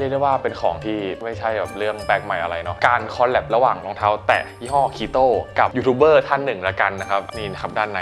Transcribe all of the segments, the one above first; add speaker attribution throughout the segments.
Speaker 1: เรียกได้ว่าเป็นของที่ไม่ใช่แบบเรื่องแปลกใหม่อะไรเนาะการคอลแลบระหว่างรองเท้าแตะยี่ห้อคีโตกับยูทูบเบอร์ท่านหนึ่งละกันนะครับนี่นะครับด้านใน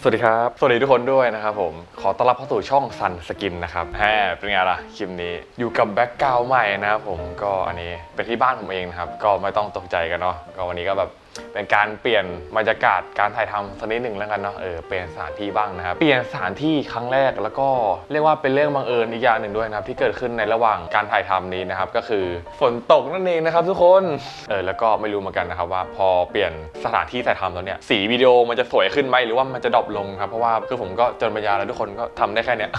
Speaker 1: สวัสดีครับ สวัสดีทุกคนด้วยนะครับผม ขอต้อนรับเข้าสู่ช่องซันสกินนะครับแฮเป็นไงล่ะ คลิปนี้ อยู่กับแบ็กกราวด์ใหม่นะครับผม ก็อันนี้เป็นที่บ้านผมเองนะครับ ก็ไม่ต้องตกใจกันเนาะ ก็วันนี้ก็แบบ เป็นการเปลี่ยนบรรยากาศการถ่ายทำสักนิดหนึ่งแล้วกันเนาะเออเปลี่ยนสถานที่บ้างนะครับ เปลี่ยนสถานที่ครั้งแรกแล้วก็เรียกว่าเป็นเรื่องบังเอิญอีกอย่างหนึ่งด้วยนะครับที่เกิดขึ้นในระหว่างการถ่ายทำนี้นะครับก็คือฝนตกนั่นเองนะครับทุกคนเออแล้วก็ไม่รู้เหมือนกันนะครับว่าพอเปลี่ยนสถานที่ถ่ายทำแล้วเนี่ยสีวิดีโอมันจะสวยขึ้นไหมหรือว่ามันจะดรอปลงครับเพราะว่าคือผมก็จนปัญญาแล้วทุกคนก็ทำได้แค่เนี้ย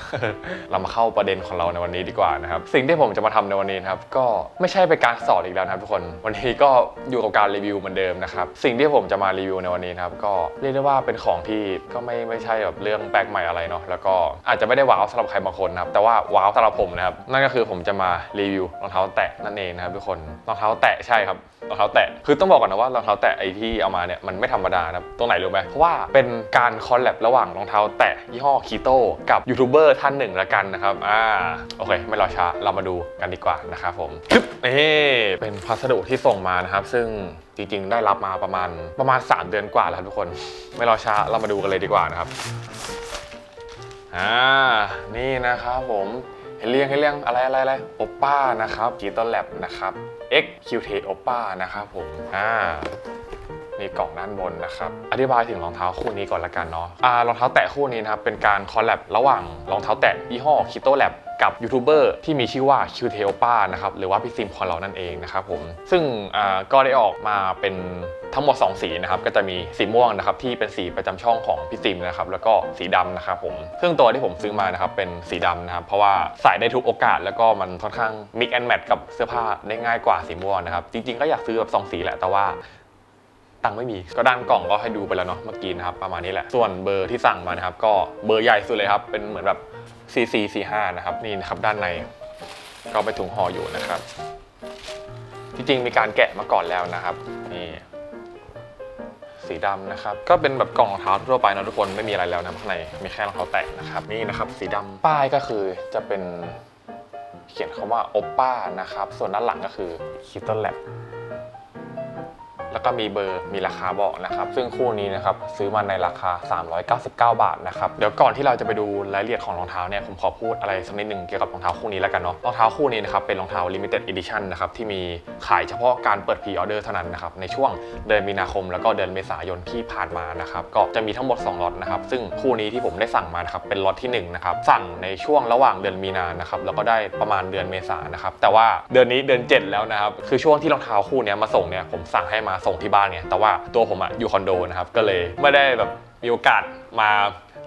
Speaker 1: เรามาเข้าประเด็นของเราในวันนี้ดีกว่านะครับสิ่งที่ผมจะมาทำในวันนี้นะครับก็ไม่ใช่เป็นการสอนอีกแล้วนะครับทุกคน วันนี้ก็อยู่กับการรีวิวเหมือนเดิมนะครับสิ่งที่ผมจะมารีวิวในวันนี้นะครับก็เรียกได้ว่าเป็นของที่ก็ไม่ไม่ใช่แบบเรื่องแปลกใหม่อะไรเนาะแล้วก็อาจจะไม่ได้ว้าวสำหรับใครบางคนนะครับแต่ว่าว้าวสำหรับผมนะครับนั่นก็คือผมจะมารีวิวรองเท้าแตะนั่นเองนะครับทุกคนรองเท้าแตะใช่ครับ องเท้าแตะคือต้องบอกก่อนนะว่ารองเท้าแตะไอที่เอามาเนี่ยมันไม่ธรรมดานะตรงไหนรู้ไหมเพราะว่าเป็นการคอลแลบระหว่างรองเท้าแตะยี่ห้อคีโตกับยูทูบเบอร์ท่านหนึ่งละกันนะครับอ่าโอเค ไม่รอช้าเรามาดูกันดีกว่านะครับผมคึบนี่เป็นพัสดุที่ส่งมานะครับซึ่งจริงๆ ได้รับมาประมาณประมาณ 3 เดือนกว่าแล้วทุกคน ไม่รอช้าเรามาดูกันเลยดีกว่านะครับอ่านี่นะครับผม เรียงเห็นเรียงอะไรอะไรอะไรโอป้านะครับกีตอร์แลบนะครับ XQT โอป้านะครับผมอ่าีกล่องด้านบนนะครับ อธิบายถึงรองเท้าคู่นี้ก่อนละกันเนาะรองเท้าแตะคู่นี้นะครับ เป็นการคอลแลบระหว่างรองเท้าแตะยี่ห้อ Kito Lab กับยูทูบเบอร์ที่มีชื่อว่า QT o p a นะครับหรือว่าพี่ซิมของเรานั่นเองนะครับผมซึ่งก็ได้ออกมาเป็นทั้งหมด 2 สีนะครับก็จะมีสีม่วงนะครับที่เป็นสีประจำช่องของพี่ซิมนะครับแล้วก็สีดำนะครับผมซึ่งตัวที่ผมซื้อมานะครับเป็นสีดำนะครับเพราะว่าใส่ได้ทุกโอกาส แล้วก็มันค่อนข้าง mix and match กับเสื้อผ้าได้ง่ายกว่าสีม่วงนะครับจริงๆก็อยากซื้อแบบสองสีแหละแต่ว่า ตังค์ไม่มี ก็ด้านกล่องก็ให้ดูไปแล้วเนาะเมื่อกี้นะครับประมาณนี้แหละ ส่วนเบอร์ที่สั่งมานะครับก็เบอร์ใหญ่สุดเลยครับเป็นเหมือนแบบ CC C5 นะครับนี่นะครับด้านในก็ไปนถุงห่ออยู่นะครับ จริงๆมีการแกะมาก่อนแล้วนะครับนี่สีดำนะครับ ก็เป็นแบบกล่องรองเท้าทั่วไปนะทุกคนไม่มีอะไรแล้วนะข้างในมีแค่รองเท้าแตะนะครับนี่นะครับ สีดำป้ายก็คือจะเป็นเขียนคำว่าโอป้านะครับ ส่วนด้านหลังก็คือคิตเตอร์แลบ แล้วก็มีเบอร์มีราคาบอกนะครับ ซึ่งคู่นี้นะครับซื้อมาในราคา 399 บาทนะครับเดี๋ยวก่อนที่เราจะไปดูรายละเอียดของรองเท้าเนี่ยผมขอพูดอะไรสักนิดหนึ่งเกี่ยวกับรองเท้าคู่นี้แล้วกันเนาะรองเท้าคู่นี้นะครับเป็นรองเท้า limited edition นะครับที่มีขายเฉพาะการเปิดพรีออเดอร์เท่านั้นนะครับในช่วงเดือนมีนาคม แล้วก็เดือนเมษายนที่ผ่านมานะครับก็จะมีทั้งหมด2ล็อตนะครับซึ่งคู่นี้ที่ผมได้สั่งมานะครับเป็นล็อตที่1นะครับสั่งในช่วงระหว่างเดือนมีนานะครับแล้วก็ได้ประมาณเดือนเมษานะครับแต่ว่าเดือนนี้เดือน 7 แล้วนะครับคือช่วงที่รองเท้าคู่นี้มาส่งเนี่ยผมสั่งให้มาส่งที่บ้านไงแต่ว่าตัวผมอะอยู่คอนโดนะครับก็เลยไม่ได้แบบมีโอกาสมา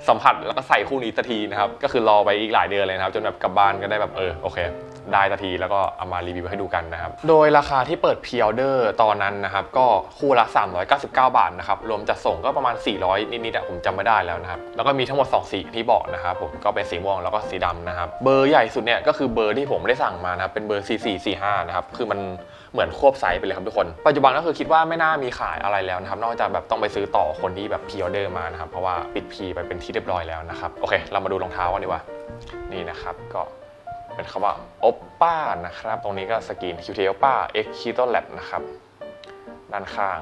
Speaker 1: สัมผัสแล้วก็ใส่คู่นี้สักทีนะครับก็คือรอไปอีกหลายเดือนเลยนะครับ จนแบบกลับบ้านก็ได้แบบเออโอเค ได้สักทีแล้วก็เอามารีวิวให้ดูกันนะครับ โดยราคาที่เปิดพรีออเดอร์ตอนนั้นนะครับ ก็คู่ละ 399 บาทนะครับ รวมจัดส่งก็ประมาณ 400 นิดๆอะผมจำไม่ได้แล้วนะครับ แล้วก็มีทั้งหมด 2 สีที่บอกนะครับผมก็เป็นสีม่วงแล้วก็สีดำนะครับ เบอร์ใหญ่สุดเนี่ยก็คือเบอร์ที่ผมได้สั่งมานะครับเป็นเบอร์ 4445 นะครับคือมันเหมือนควบไซส์ไปเลยครับทุกคน ปัจจุบันก็คือคิดว่าไม่น่ามีขายอะไรแล้วนะครับ นอกจากแบบต้องไปซื้อต่อคนที่แบบพีออเดอร์มานะครับ เพราะว่าปิดพีไปเป็นที่เรียบร้อยแล้วนะครับ โอเค เรามาดูรองเท้ากันดีกว่า นี่นะครับ ก็ เป็นคำว่า oppa นะครับ ตรงนี้ก็สกรีน qt oppa x keto lab นะครับ ด้านข้าง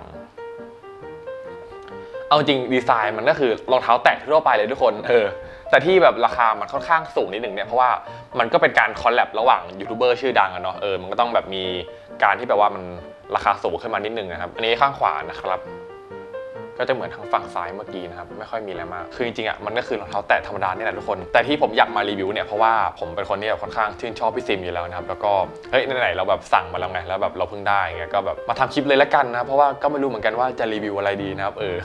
Speaker 1: เอาจริงดีไซน์มันก็คือรองเท้าแตะทั่วไปเลยทุกคน เออ แต่ที่แบบราคามันค่อนข้างสูงนิดหนึ่งเนี่ย เพราะว่ามันก็เป็นการคอลแลบระหว่างยูทูบเบอร์ชื่อดังอะเนาะ เออ มันก็ต้องแบบมีการที่แบบว่ามันราคาสูงขึ้นมานิดนึงนะครับ อันนี้ข้างขวานะครับ ก็จะเหมือนทางฝั่งซ้ายเมื่อกี้นะครับไม่ค่อยมีอะไรมากคือจริงๆอะมันก็คือรองเท้าแตะธรรมดาเนี่ยแหละทุกคน แต่ที่ผมอยากมารีวิวเนี่ยเพราะว่าผมเป็นคนที่แบบค่อนข้างชื่นชอบพี่ซิมอยู่แล้วนะครับแล้วก็เฮ้ยไหนๆเราแบบสั่งมาแล้วไงแล้วแบบเราเพิ่งได้ไงก็แบบมาทำคลิปเลยละกันนะเพราะว่าก็ไม่รู้เหมือนกันว่าจะรีวิวอะไรดีนะครับเออ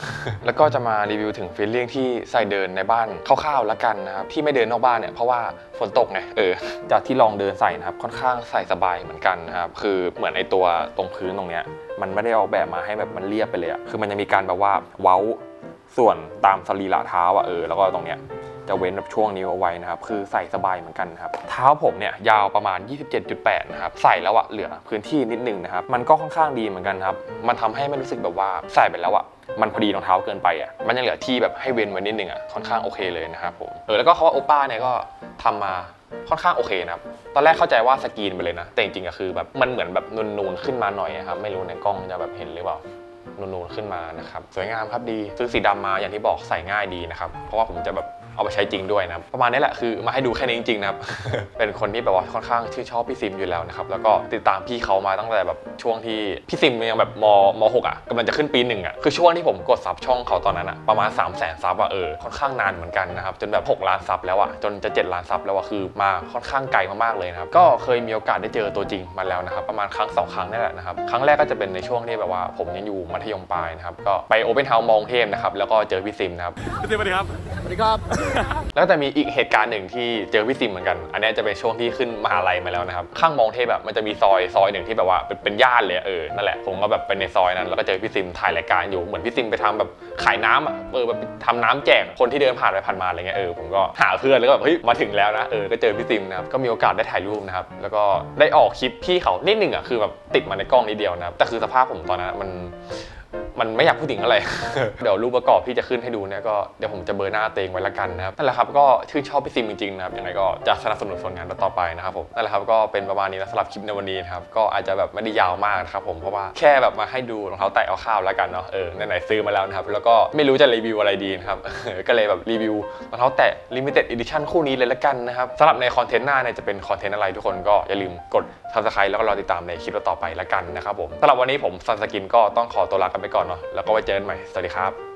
Speaker 1: แล้วก็จะมารีวิวถึงฟีลลิ่งที่ใส่เดินในบ้านคร่าวๆละกันนะครับที่ไม่เดินนอกบ้านเนี่ยเพราะว่าฝนตกไงเออจากที่ลองเดินใส่นะครับค่อนข้างใส่สบายเหมือนกันนะครับคือเหมือนไอตัวตรงพื้นตรงเนี้ย มันไม่ได้ออกแบบมาให้แบบมันเรียบไปเลยอะคือมันจะมีการแบบว่าเว้าส่วนตามสรีระเท้าอะเออแล้วก็ตรงเนี้ยจะเว้นแบบช่วงนิ้วเอาไว้นะครับคือใส่สบายเหมือนกันนะครับเท้าผมเนี่ยยาวประมาณ 27.8 นะครับใส่แล้วอะเหลือพื้นที่นิดนึงนะครับมันก็ค่อนข้างดีเหมือนกันครับมันทำให้ไม่รู้สึกแบบว่าใส่ไปแล้วอะ มันพอดีรองเท้าเกินไปอะมันยังเหลือที่แบบให้เว้นไว้นิดนึงอะค่อนข้างโอเคเลยนะครับผมเออแล้วก็เขาว่าโอป้าเนี่ยก็ทำมาค่อนข้างโอเคนะครับ ตอนแรกเข้าใจว่าสกรีนไปเลยนะ แต่จริงๆก็คือแบบมันเหมือนแบบนูนๆขึ้นมาหน่อยอะครับ ไม่รู้ในกล้องจะแบบเห็นหรือเปล่า นูนๆขึ้นมานะครับ สวยงามครับดี ซื้อสีดำมาอย่างที่บอกใส่ง่ายดีนะครับ เพราะว่าผมจะแบบ เอาไปใช้จริงด้วยนะครับประมาณนี้แหละคือมาให้ดูแค่นี้จริงๆนะครับ เป็นคนที่แบบว่าค่อนข้างชื่นชอบพี่ซิมอยู่แล้วนะครับแล้วก็ติดตามพี่เขามาตั้งแต่แบบช่วงที่พี่ซิมยังแบบมมหกอะกำลังจะขึ้นปีหนึ่งอะคือช่วงที่ผมกดซับช่องเขาตอนนั้นอะประมาณ3 0 0 0 0 0ซับอะเออค่อนข้างนานเหมือนกันนะครับจนแบบ6ล้านซับแล้วอะจนจะ 7 ล้านซับแล้วอะคือมาค่อนข้างไกลมากๆเลยนะครับก็เคยมีโอกาสได้เจอตัวจริงมาแล้วนะครับประมาณครั้งสองครั้งนี่แหละนะครับครั้งแรกก็จะเป็นในช่วงที่แบบว่าผมยังอยู่มัธยมปลายนะครับก็ไปโอเ n นเฮาส์มองเทพนะครับแล้วก็เจอพี่ซิมนะครับ
Speaker 2: สวัสดีครับ
Speaker 3: สวัสดีครับ
Speaker 1: แล้วก็จะมีอีกเหตุการณ์หนึ่งที่เจอพี่ซิมเหมือนกัน อันนี้จะเป็นช่วงที่ขึ้นมหาลัยมาแล้วนะครับ ข้างมองเทพแบบมันจะมีซอยซอยหนึ่งที่แบบว่าเป็นเป็นย่านเลยเออ นั่นแหละ ผมก็แบบไปในซอยนั้น แล้วก็เจอพี่ซิมถ่ายรายการอยู่ เหมือนพี่ซิมไปทำแบบขายน้ำอะ เออแบบทำน้ำแจกคนที่เดินผ่านไปผ่านมาอะไรเงี้ย เออ ผมก็หาเพื่อนแล้วก็แบบเฮ้ย มาถึงแล้วนะ เออ ก็เจอพี่ซิมนะครับ ก็มีโอกาสได้ถ่ายรูปนะครับ แล้วก็ได้ออกคลิปพี่เขานิดหนึ่งอะ คือแบบติดมาในกล้องนิดเดียวนะครับ แต่คือสภาพผมตอนนั้นมัน มันไม่อยากพูดถึงอะไร เดี๋ยวรูปประกอบที่จะขึ้นให้ดูเนี่ยก็เดี๋ยวผมจะเบอร์หน้าเตงไว้ละกันนะครับนั่นแหละครับก็ชื่นชอบพี่ซิมจริงๆนะครับยังไงก็จะสนับสนุนผลงานต่อไปนะครับผมนั่นแหละครับก็เป็นประมาณนี้นะสำหรับคลิปในวันนี้นะครับก็อาจจะแบบไม่ได้ยาวมากนะครับผมเพราะว่าแค่แบบมาให้ดูรองเท้าแตะเอาข้าวแล้วกันเนาะเออไหนๆซื้อมาแล้วนะครับแล้วก็ไม่รู้จะรีวิวอะไรดีนะครับก็เลยแบบรีวิวรองเท้าแตะ limited edition คู่นี้เลยละกันนะครับสำหรับในคอนเทนต์หน้าเนี่ยจะเป็นคอนเทนต์อะไรทุกคนก็อย่าลืมกด subscribe แล้วก็รอติดตามในคลิปต่อไปละกันนะครับผมสำหรับวันนี้ผมซันสกินก็ต้องขอตัวลากันไปก่อนเนาะแล้วก็ไว้เจอกันใหม่สวัสดีครับ